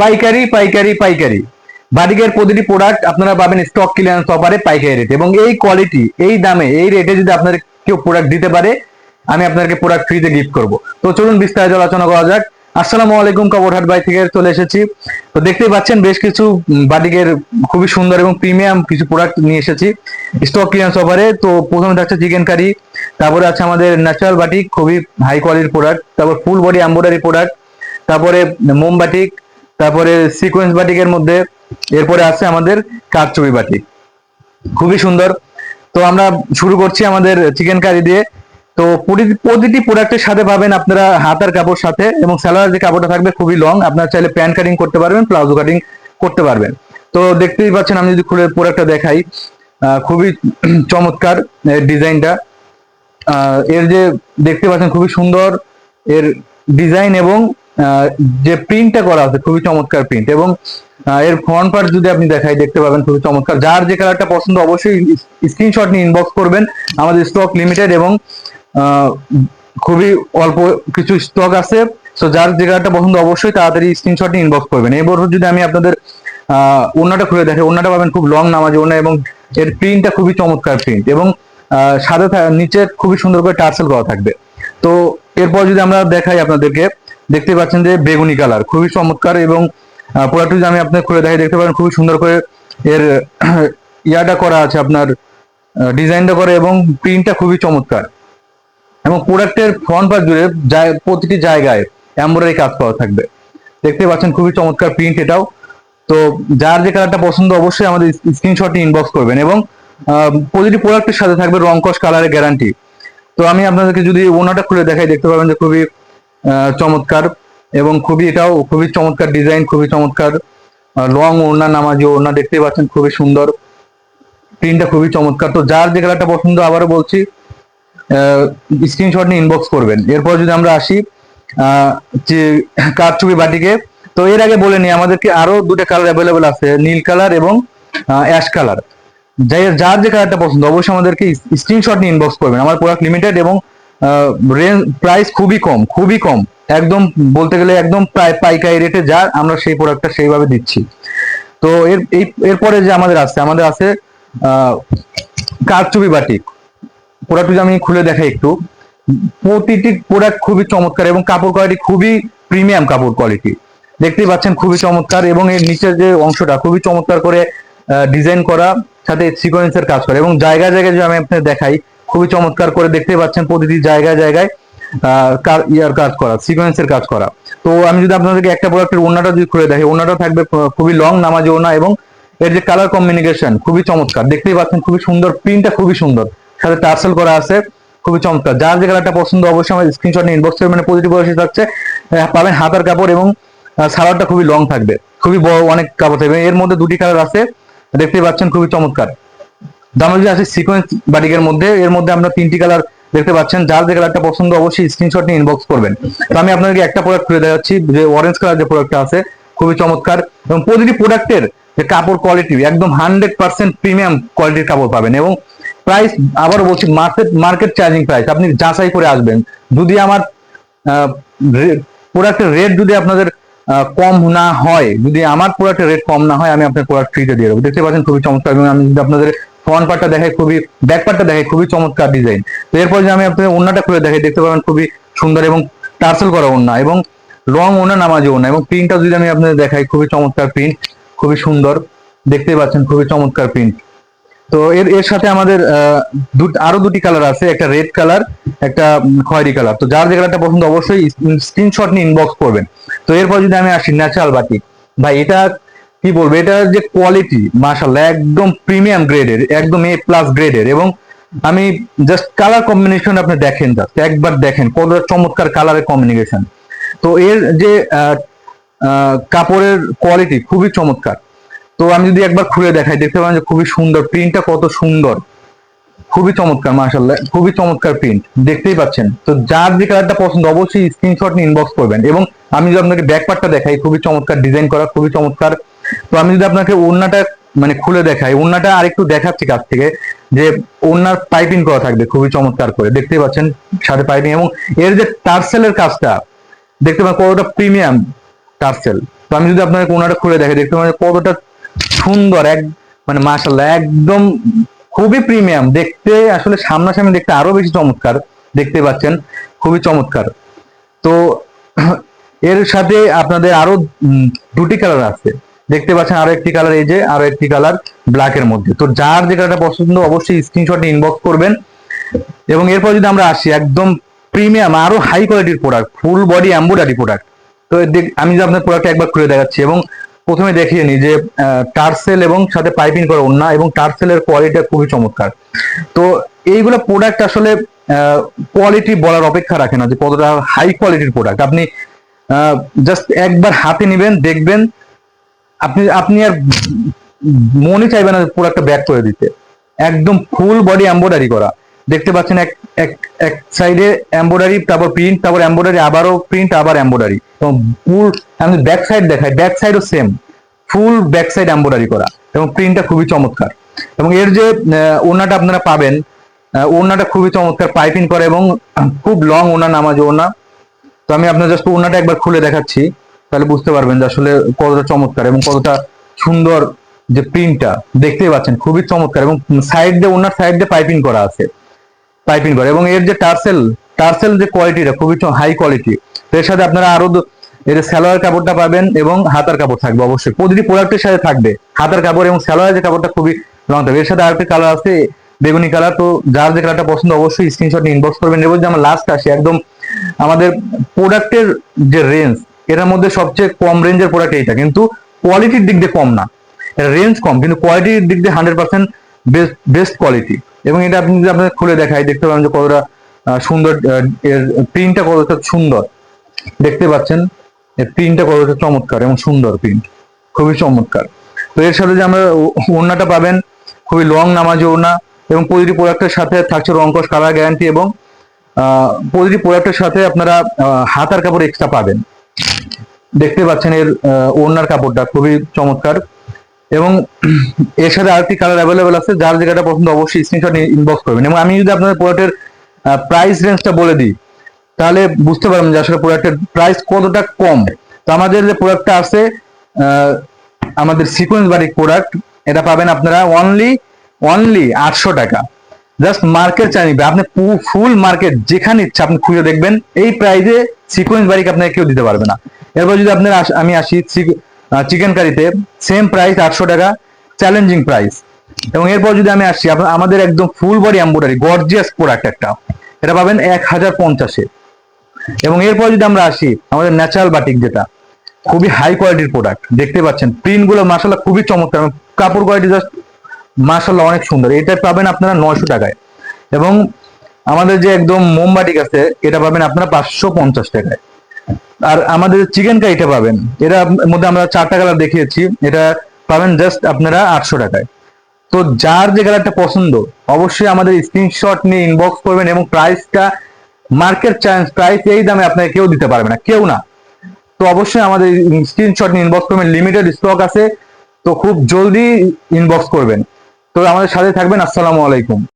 পাইকারি পাইকারি পাইকারি। বাটিকের প্রতিটি প্রোডাক্ট আপনারা পাবেন স্টক ক্লিয়ারেন্স অফারে পাইকারি রেট এবং এই কোয়ালিটি এই দামে, এই রেটে যদি আপনাদের কেউ প্রোডাক্ট দিতে পারে, আমি আপনাদেরকে প্রোডাক্ট ফ্রিতে গিফট করব। তো চলুন বিস্তারিত আলোচনা করা যাক। আসসালামু আলাইকুম কবরহাট বাই থেকে চলে এসেছি। তো দেখতেই পাচ্ছেন বেশ কিছু বাটিকের খুবই সুন্দর এবং প্রিমিয়াম কিছু প্রোডাক্ট নিয়ে এসেছি স্টক ক্লিয়ারেন্স অফারে তো প্রথমে থাকছে চিকেন কারি তারপরে আছে আমাদের ন্যাচারাল বাটিক খুবই হাই কোয়ালিটির প্রোডাক্ট তারপর ফুল বডি এম্ব্রয়ডারি প্রোডাক্ট তারপরে মোম বাটিক তারপরে সিকোয়েন্স বাটিকের মধ্যে এরপরে আছে আমাদের কারচুপি বাটিক খুবই সুন্দর। তো আমরা শুরু করছি আমাদের চিকেন কারি দিয়ে। তো প্রতিটি প্রোডাক্টের সাথে পাবেন আপনারা হাতার কাপড় সাথে এবং স্যালোয়ার যে কাপড়টা থাকবে খুবই লং আপনারা চাইলে প্যান্ট কাটিং করতে পারবেন প্লাজো কাটিং করতে পারবেন। তো দেখতেই পাচ্ছেন, আমি যদি খুলে প্রোডাক্টটা দেখাই খুবই চমৎকার ডিজাইনটা। এর যে দেখতে পাচ্ছেন খুবই সুন্দর এর ডিজাইন এবং যে প্রিন্টটা করা আছে খুবই চমৎকার প্রিন্ট এবং এর ফ্রন্ট পার্ট যদি আপনি দেখাই দেখতে পাবেন খুবই চমৎকার। যার যে কালারটা পছন্দ অবশ্যই স্ক্রিনশট নিয়ে ইনবক্স করবেন আমাদের স্টক লিমিটেড এবং খুবই অল্প কিছু স্টক আছে। সো যার যে কালারটা পছন্দ অবশ্যই তাড়াতাড়ি স্ক্রিনশট নিয়ে ইনবক্স করবেন। এই বছর যদি আমি আপনাদের আহ, ওড়নাটা খুলে দেখে ওড়নাটা পাবেন খুব লং নামাজি ওড়না এবং এর প্রিন্টটা খুবই চমৎকার প্রিন্ট এবং সাদা নিচে খুবই সুন্দর করে টার্সেল করা থাকবে। তো এরপর যদি আমরা দেখাই আপনাদেরকে দেখতে পাচ্ছেন যে বেগুনি কালার, খুবই চমৎকার এবং প্রোডাক্ট যদি আমি আপনাদের খুলে দেখাই, দেখতে পারেন খুবই সুন্দর করে এর, ইয়াটা করা আছে আপনার ডিজাইনটা করে এবং প্রিন্টটা খুবই চমৎকার। এবং প্রোডাক্টের ফ্রন্ট পার্ট জুড়ে প্রতিটি জায়গায় এমব্রয়ডারি কাজ করা থাকবে। দেখতে পাচ্ছেন খুবই চমৎকার প্রিন্ট এটাও। তো যার যে কালারটা পছন্দ অবশ্যই আমাদের স্ক্রিনশট ইনবক্স করবেন এবং প্রতিটি প্রোডাক্টের সাথে থাকবে রংকশ কালারের গ্যারান্টি তো আমি আপনাদেরকে যদি ওনাটা খুলে দেখাই, দেখতে পাবেন যে খুবই চমৎকার এবং খুবই এটাও খুবই চমৎকার ডিজাইন, খুবই চমৎকার। লং ওড়না, নামাজি ওড়না দেখতে পাচ্ছেন, খুবই সুন্দর। প্রিন্টটা খুবই চমৎকার। তো যার যে কালারটা পছন্দ, আবারও বলছি স্ক্রিনশট নিয়ে ইনবক্স করবেন। এরপর যদি আমরা আসি যে কারচুপি বাটিকে, তো এর আগে বলে নিই আমাদেরকে আরও দুটো কালার অ্যাভেলেবেল আছে? নীল কালার এবং অ্যাশ কালার যাই যার যে কালারটা পছন্দ, অবশ্যই আমাদেরকে স্ক্রিনশট নিয়ে ইনবক্স করবেন। আমার প্রোডাক্ট লিমিটেড এবং রেঞ্জ প্রাইস খুবই কম খুবই কম। একদম বলতে গেলে একদম প্রায় পাইকারি রেটে যা আমরা সেই প্রোডাক্টটা সেইভাবে দিচ্ছি। তো এর, এই, এরপরে যে আমাদের আছে আমাদের আছে কারচুপি বাটিক প্রোডাক্ট যদি আমি খুলে দেখাই একটু, প্রতিটি প্রোডাক্ট খুবই চমৎকার এবং কাপড় কোয়ালিটি খুবই প্রিমিয়াম কাপড় কোয়ালিটি দেখতেই পাচ্ছেন খুবই চমৎকার এবং এর নিচের যে অংশটা খুবই চমৎকার করে ডিজাইন করা, সাথে সিকোয়েন্সের কাজ করা এবং জায়গায় জায়গায় যদি আমি আপনাদের দেখাই খুবই চমৎকার করে দেখতেই পাচ্ছেন প্রতিটি জায়গায় জায়গায় ইয়ার কাজ করা সিকোয়েন্সের কাজ করা। তো আমি যদি আপনাদেরকে একটা প্রোডাক্টের ওনাটা যদি খুলে দেখি ওনাটা থাকবে খুবই লং নামাজি ওনা এবং এর যে কালার কম্বিনেশন খুবই চমৎকার। দেখতেই পাচ্ছেন খুবই সুন্দর প্রিন্টটা খুবই সুন্দর। সাথে টার্সেল করা আছে, খুবই চমৎকার। যার যে কালারটা পছন্দ অবশ্যই আমার স্ক্রিনশট নিয়ে ইনবক্স মানে প্রতিটি বয়সে থাকছে পাবেন হাতার কাপড় এবং সালোয়ারটা খুবই লং থাকবে। খুবই বড়, অনেক কাপড় থাকবে। এর মধ্যে দুটি কালার আছে, দেখতেই পাচ্ছেন খুবই চমৎকার। দাম যদি আছে সিকোয়েন্স বাটিকের মধ্যে। এর মধ্যে আমরা তিনটি কালার দেখতে পাচ্ছেন। যার যে কালারটা পছন্দ, অবশ্যই স্ক্রিনশট নিয়ে ইনবক্স করবেন। তো আমি আপনাদেরকে একটা প্রোডাক্ট খুলে দেখাচ্ছি, যে অরেঞ্জ কালার যে প্রোডাক্টটা আছে, খুবই চমৎকার। এবং প্রতিটি প্রোডাক্টের যে কাপড় কোয়ালিটি একদম হান্ড্রেড পার্সেন্ট প্রিমিয়াম কোয়ালিটির কাপড় পাবেন। এবং প্রাইস আবারও বলছি মার্কেট মার্কেট চার্জিং প্রাইস আপনি যাচাই করে আসবেন। যদি আমার প্রোডাক্টের রেট যদি আপনাদের কম না হয়, যদি আমার প্রোডাক্টের রেট কম না হয়, আমি আপনার প্রোডাক্ট ফ্রিতে দিয়ে দেবো। দেখতে পাচ্ছেন, খুবই চমৎকার। এবং আমি যদি আপনাদের ফ্রন্ট পার্টটা দেখাই খুবই ব্যাক পার্টটা দেখাই খুবই চমৎকার ডিজাইন তো এরপর যে আমি আপনাদের ওন্নাটা খুলে দেখাই দেখতে পাবেন খুবই সুন্দর এবং টার্সেল করা ওন্না এবং লং ওনা নামাজি ওনা এবং প্রিন্টটা যদি আমি আপনাদের দেখাই, খুবই চমৎকার প্রিন্ট খুবই সুন্দর। দেখতেই পাচ্ছেন খুবই চমৎকার প্রিন্ট তো এর এর সাথে আমাদের আরও দুটি কালার আছে, একটা রেড কালার একটা খয়েরি কালার তো যার যে কালারটা পছন্দ, অবশ্যই স্ক্রিনশট নিয়ে ইনবক্স করবেন। তো এরপর যদি আমি আসি ন্যাচারাল বাটিক ভাই, এটা কি বলব এটা যে কোয়ালিটি মাশাল্লাহ একদম প্রিমিয়াম গ্রেডের একদম এ প্লাস গ্রেডের এবং আমি জাস্ট কালার কম্বিনেশন আপনি দেখেন জাস্ট একবার দেখেন, কত চমৎকার কালারের কম্বিনেশন তো এর যে কাপড়ের কোয়ালিটি খুবই চমৎকার। তো আমি যদি একবার খুলে দেখাই, দেখতে পাবেন যে খুবই সুন্দর প্রিন্টটা কত সুন্দর। খুবই চমৎকার মাশাল্লাহ খুবই চমৎকার প্রিন্ট দেখতেই পাচ্ছেন। তো যার যে কালারটা পছন্দ, অবশ্যই স্ক্রিনশট নিয়ে ইনবক্স করবেন, এবং আমি যদি আপনাকে ব্যাক পার্টটা দেখাই, খুবই চমৎকার ডিজাইন করা, খুবই চমৎকার তো আমি যদি আপনাকে ওড়নাটা মানে খুলে দেখাই, ওড়নাটা আরেকটু দেখাচ্ছি কাছ থেকে, যে ওড়নার পাইপিং করা থাকবে খুবই চমৎকার করে, দেখতেই পাচ্ছেন সাথে পাইপিং এবং এর যে টার্সেলের কাজটা, দেখতে পাবেন কতটা প্রিমিয়াম টার্সেল তো আমি যদি আপনাকে ওড়নাটা খুলে দেখে দেখতে পাবেন কতটা সুন্দর, এক মানে মাশাল্লাহ একদম খুবই প্রিমিয়াম দেখতে, আসলে সামনাসামনি দেখতে আরও বেশি চমৎকার, দেখতে পাচ্ছেন খুবই চমৎকার। তো এর সাথে আপনাদের আরও দুটি কালার আছে। দেখতে পাচ্ছেন আরও একটি কালার এই যে আরও একটি কালার ব্ল্যাক এর মধ্যে। তো যার যে কালারটা পছন্দ, অবশ্যই স্ক্রিনশটে ইনবক্স করবেন। এবং এরপর যদি আমরা আসি, একদম প্রিমিয়াম আরও হাই কোয়ালিটির product full body embroidery product তো আমি যে আপনার প্রোডাক্ট একবার খুলে দেখাচ্ছি এবং প্রথমে দেখিয়ে নিই যে টার্সেল এবং সাথে পাইপিং করা ওন্না এবং টার্সেলের কোয়ালিটি খুবই চমৎকার। তো এইগুলো প্রোডাক্ট আসলে কোয়ালিটি বলার অপেক্ষা রাখে না যে কতটা হাই কোয়ালিটির প্রোডাক্ট আপনি জাস্ট একবার হাতে নেবেন, দেখবেন আপনি আপনি আর মনে চাইবে না পুরো একটা ব্যাক করে দিতে। একদম ফুল বডি এম্বোডারি করা। দেখতে পাচ্ছেন এক এক এক সাইডে এম্বোডারি তারপর প্রিন্ট তারপর এম্বোডারি আবারও প্রিন্ট আবার এম্বোডারি এবং ফুল আমি ব্যাক সাইড দেখাই ব্যাক সাইডও same full back side embroidery করা। এবং প্রিন্টটা খুবই চমৎকার। এবং এর যে ওড়নাটা আপনারা পাবেন ওড়নাটা খুবই চমৎকার পাইপিং করে এবং খুব লং ওনা নামাজ ওড়না। তো আমি আপনার জাস্ট ওড়নাটা একবার খুলে দেখাচ্ছি। তাহলে বুঝতে পারবেন যে আসলে কতটা চমৎকার এবং কতটা সুন্দর যে প্রিন্টটা দেখতেই পাচ্ছেন, খুবই চমৎকার এবং সাইড দিয়ে, ওনার সাইড দিয়ে পাইপিং করা আছে। পাইপিং করা এবং এর যে টার্সেল টার্সেল যে কোয়ালিটিটা খুবই হাই কোয়ালিটি এর সাথে আপনারা আরও এর সালোয়ার কাপড়টা পাবেন এবং হাতার কাপড় থাকবে অবশ্যই। প্রতিটি প্রোডাক্টের সাথে থাকবে। হাতার কাপড় এবং সালোয়ারের যে কাপড়টা খুবই লং থাকবে। এর সাথে আরেকটি কালার আছে, বেগুনি কালার তো যার যে কালারটা পছন্দ অবশ্যই স্ক্রিনশট ইনবক্স করবেন। এবং যে আমরা লাস্ট আসি, একদম আমাদের প্রোডাক্টের যে রেঞ্জ এটার মধ্যে সবচেয়ে কম রেঞ্জের প্রোডাক্ট এইটা, কিন্তু কোয়ালিটির দিক দিয়ে কম না। এটা রেঞ্জ কম, কিন্তু কোয়ালিটির দিক দিয়ে hundred percent best best quality এবং এটা আপনি যদি আপনার খুলে দেখাই, দেখতে পাবেন যে কতটা সুন্দর এর প্রিন্টটা কতটা সুন্দর। দেখতে পাচ্ছেন, এর প্রিন্টটা কতটা চমৎকার এবং সুন্দর প্রিন্ট খুবই চমৎকার। তো এর সাথে যে আমরা ওড়নাটা পাবেন, খুবই লং নামাজ ওড়না এবং প্রতিটি প্রোডাক্টের সাথে থাকছে রঙ্কশ কালার গ্যারান্টি এবং প্রতিটি প্রোডাক্টের সাথে আপনারা হাতার কাপড় এক্সট্রা পাবেন। দেখতে পাচ্ছেন এর ওড়নার কাপড়টা, খুবই চমৎকার। এবং এর সাথে আরেকটি কালার অ্যাভেলেবেল আছে, যার জায়গাটা পছন্দ অবশ্যই স্ক্রিনশট ইনবক্স করবেন। এবং আমি যদি আপনাদের প্রোডাক্টের প্রাইস রেঞ্জটা বলে দিই, তাহলে বুঝতে পারবেন যে আসলে প্রোডাক্টের প্রাইস কতটা কম। তো আমাদের যে প্রোডাক্টটা আছে আমাদের সিকোয়েন্স বাড়ির প্রোডাক্ট এটা পাবেন আপনারা অনলি অনলি আটশো টাকা। জাস্ট মার্কেট চাই নিবে। আপনি ফুল মার্কেট যেখানে ইচ্ছা আপনি খুঁজে দেখবেন, এই প্রাইসে সিকোয়েন্স বাড়িকে আপনাকে কেউ দিতে পারবে না। এরপর যদি আপনার আমি আসি চিকেন কারিতে সেম প্রাইস আটশো টাকা চ্যালেঞ্জিং প্রাইস এবং এরপর যদি আমি আসি আমাদের একদম full body embroidery gorgeous product একটা। এটা পাবেন এক হাজার পঞ্চাশে। এবং এরপর যদি আমরা আসি, আমাদের ন্যাচারাল বাটিক যেটা, খুবই হাই কোয়ালিটির প্রোডাক্ট দেখতে পাচ্ছেন প্রিন্টগুলো মাসাল্লাহ খুবই চমৎকার। কাপড় কোয়ালিটি জাস্ট মাসাল্লাহ অনেক সুন্দর। এটা পাবেন আপনারা নয়শো টাকায়। এবং আমাদের যে একদম মোমবাটিক আছে, এটা পাবেন আপনারা পাঁচশো পঞ্চাশ টাকায়। আর আমাদের চিকেন কারিটা পাবেন। এটা মধ্যে আমরা চারটা কালার দেখিয়েছি। এটা পাবেন জাস্ট আপনারা আটশো টাকায়। তো যার যে কালারটা পছন্দ, অবশ্যই আমাদের স্ক্রিনশট নিয়ে ইনবক্স করবেন এবং প্রাইসটা মার্কেট চান্স প্রাইস এই দামে আপনাকে কেউ দিতে পারবে না, কেউ না। তো অবশ্যই আমাদের স্ক্রিনশট নিয়ে ইনবক্স করবেন লিমিটেড স্টক আছে। তো খুব জলদি ইনবক্স করবেন। তো আমাদের সাথে থাকবেন, আসসালামু আলাইকুম।